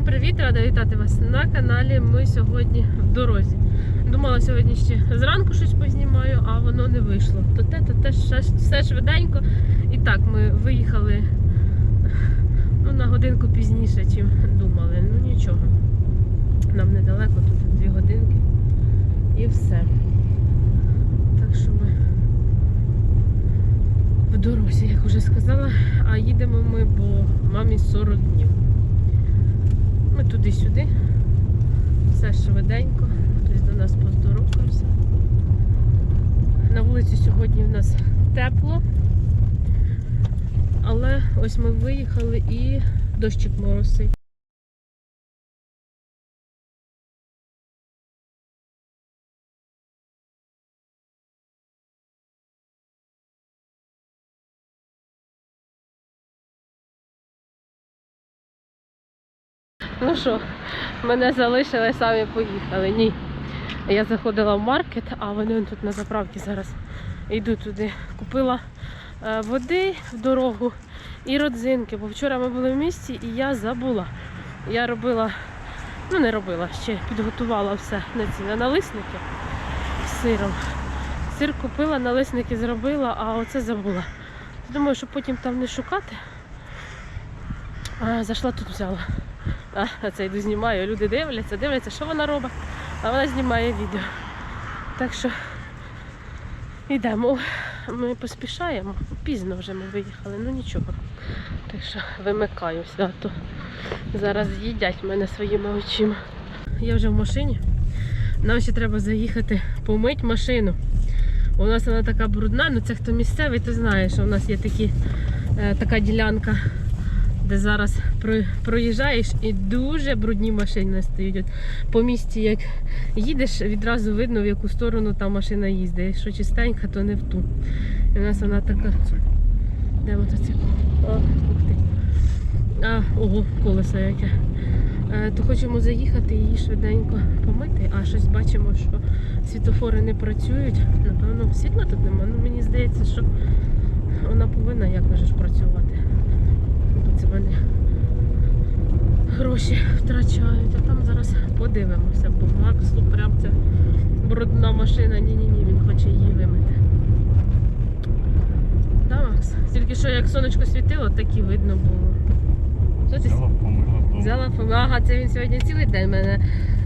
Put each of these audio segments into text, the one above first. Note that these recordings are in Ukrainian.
Всім привіт! Рада вітати вас на каналі. Ми сьогодні в дорозі. Думала сьогодні ще зранку щось познімаю, а воно не вийшло. То те, то те все, швиденько. І так, ми виїхали ну, на годинку пізніше, ніж думали. Ну нічого. Нам недалеко, тут дві годинки і все. Так що ми в дорозі, як вже сказала, а їдемо ми, бо мамі 40 днів. Туди-сюди. Все швиденько. Хтось до нас поздоровкався. На вулиці сьогодні в нас тепло. Але ось ми виїхали і дощик моросить. Ну що, мене залишили, самі поїхали. Ні. Я заходила в маркет, а вони тут на заправці зараз. Йду туди. Купила е, води в дорогу і родзинки. Бо вчора ми були в місті і я забула. Я робила, ну не робила, ще підготувала все на ці на налисники з сиром. Сир купила, налисники зробила, а оце забула. Думаю, щоб потім там не шукати. А, зайшла тут взяла. А, це йду знімаю, люди дивляться, дивляться, що вона робить, а вона знімає відео. Так що йдемо. Ми поспішаємо. Пізно вже ми виїхали, ну нічого. Так що вимикаю свято. Зараз їдять мене своїми очима. Я вже в машині. Нам ще треба заїхати помити машину. У нас вона така брудна, ну це хто місцевий, то знає, що у нас є такі, е, така ділянка де зараз проїжджаєш і дуже брудні машини стоять. От по місті, як їдеш, відразу видно, в яку сторону та машина їздить. Якщо чистенька, то не в ту. І у нас вона така. Де мотоцикл? О, ух ти. А, ого, колесо яке. Е, То хочемо заїхати і її швиденько помити, а щось бачимо, що світофори не працюють. Напевно, світла тут нема. Ну мені здається, що вона повинна якось ж працювати. Вони гроші втрачають. А там зараз подивимося, бо Максу прям це брудна машина. Ні-ні-ні, він хоче її вимити. Да, Макс? Тільки що як сонечко світило, так і видно було. Що ти Взяла, помила. Взяла фото. Ага, це він сьогодні цілий день мене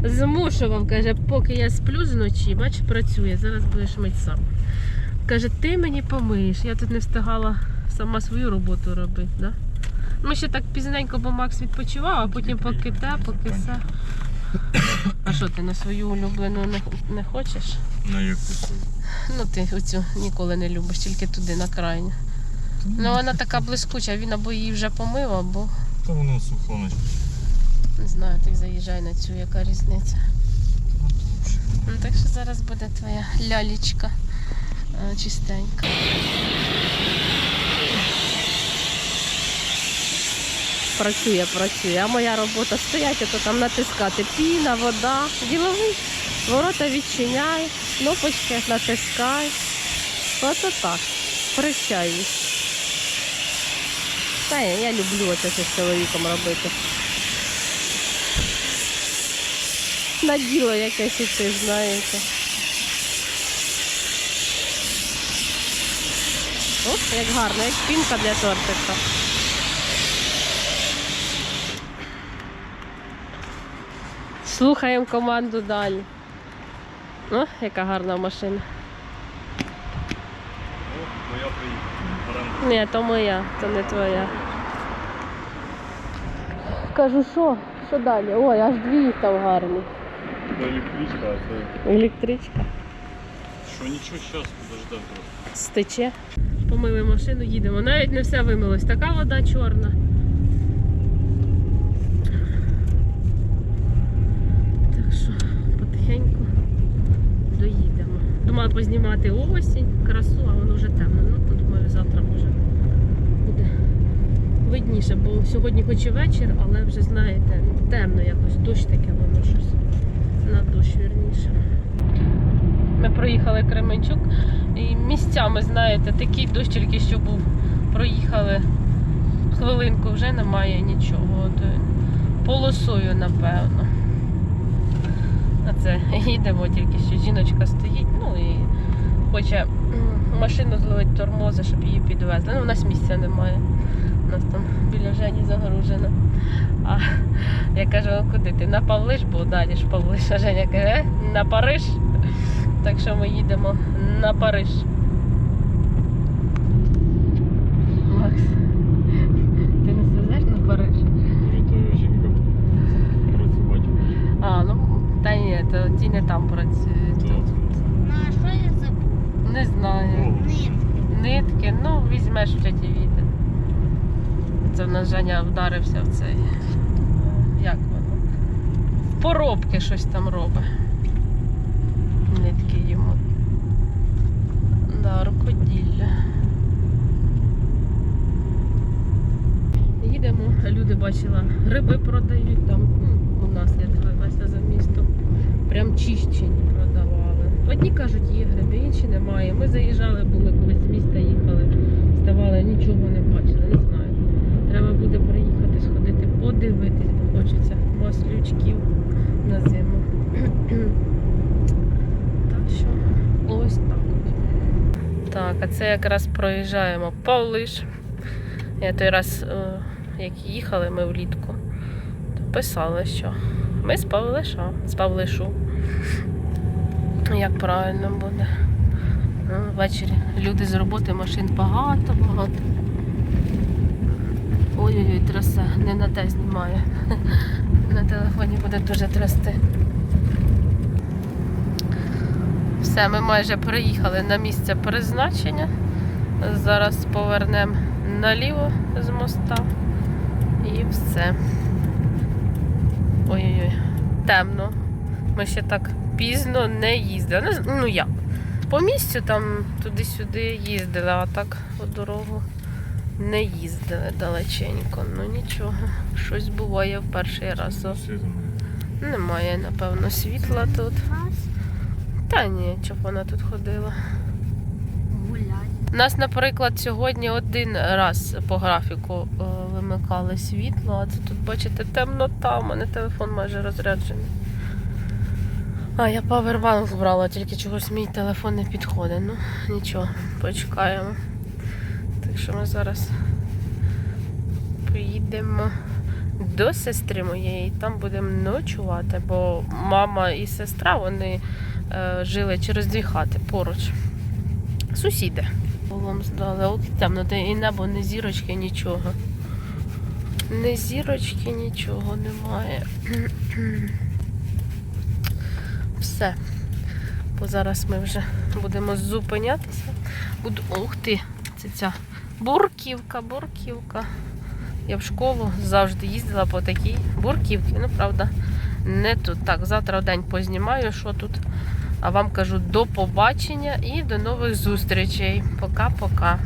змушував. Каже, поки я сплю зночі, бач, працює, зараз будеш мити сам. Каже, ти мені помиєш. Я тут не встигала сама свою роботу робити. Да? Ми ще так пізненько, бо Макс відпочивав, а потім поки те, поки все. А що ти на свою улюблену не, не хочеш? На яку? Ну ти оцю ніколи не любиш, тільки туди на крайню. Ну вона така блискуча, він або її вже помив, або Та воно сухоночка. не знаю, ти заїжджай на цю, яка різниця. Ну, так що зараз буде твоя лялечка е, чистенька. Працює, працює. А моя робота стоять, то там натискати. Піна, вода, діловий. Ворота відчиняй, кнопочки натискай. Ото так. Прощаюсь. Та я, я люблю оце з чоловіком робити. На діло якесь іти, знаєте. Ох, як гарно, як пінка для тортика. Слухаємо команду далі. О, яка гарна машина. О, моя приїхала. Ні, то моя, то не твоя. Кажу, що? Що далі? Ой, аж дві їх там гарні. Це електричка, а це... Електричка. Що нічого, зараз трохи. Стече. Помили машину, їдемо. Навіть не все вимилось. Така вода чорна. Так що потихеньку доїдемо. Думала познімати осінь, красу, а воно вже темно. Ну, думаю, завтра може буде видніше, бо сьогодні хоч і вечір, але вже знаєте, темно якось, дощ таке воно щось. На дощ вірніше. Ми проїхали Кременчук і місцями, знаєте, такий дощ тільки що був. Проїхали хвилинку, вже немає нічого. Полосою, напевно. Це їдемо, тільки що жіночка стоїть, ну і хоче машину зловити тормози, щоб її підвезли. Ну, у нас місця немає. У нас там біля Жені загорожено. А я кажу, куди ти? На Павлиш, бо далі ж Павлиш. А Женя каже, «Е, на Париж. Так що ми їдемо на Париж. Макс, ти не свезеш на Париж? Вже то жінка працювати. А, ну та ні, то ті не там працюють. То На що я забув? Не знаю. Нитки. Нитки, ну візьмеш в тіті віти. Це в нас Женя вдарився в цей. Як воно? В Поробки щось там робить. Нитки йому. Да, рукоділля. Їдемо, люди бачила, гриби продають там. м, У нас я дивилася за містом. Прям чищені продавали. Одні кажуть, є гриби, інші немає. Ми заїжджали, були колись з міста їхали, ставали, нічого не бачили, не знаю. Треба буде приїхати, сходити, подивитись, бо хочеться маслючків на зиму. так що ось так. Так, а це якраз проїжджаємо Павлиш. Я той раз, е, як їхали ми влітку, то писали, що ми з Павлиша, з Павлишу. Як правильно буде. Ну, Ввечері люди з роботи, машин багато, багато. Ой-ой-ой, траса, не на те знімає. На телефоні буде дуже трясти. Все, ми майже приїхали на місце призначення. Зараз повернемо наліво з моста. І все. Ой-ой-ой, темно. Ми ще так пізно не їздили. Ну як? По місцю там туди-сюди їздили, а так по дорогу не їздили далеченько. Ну нічого, щось буває в перший раз. Немає. Напевно, світла тут. Та ні, щоб вона тут ходила. Гулять. Нас, наприклад, сьогодні один раз по графіку е, вимикали світло, а це тут, бачите, темнота, у мене телефон майже розряджений. А, я павербанк брала, тільки чогось мій телефон не підходить. Ну, нічого, почекаємо. Так що ми зараз поїдемо до сестри моєї, там будемо ночувати, бо мама і сестра вони е, жили через дві хати поруч. Сусіди. Полом здали. От темно, де і небо, не зірочки, нічого. Не зірочки, нічого немає. Все. Бо зараз ми вже будемо зупинятися. Буду. Ух ти! Це ця бурківка, бурківка. Я в школу завжди їздила по такій бурківці. Ну, правда, не тут. Так, завтра в день познімаю, що тут. А вам кажу до побачення і до нових зустрічей. Пока-пока.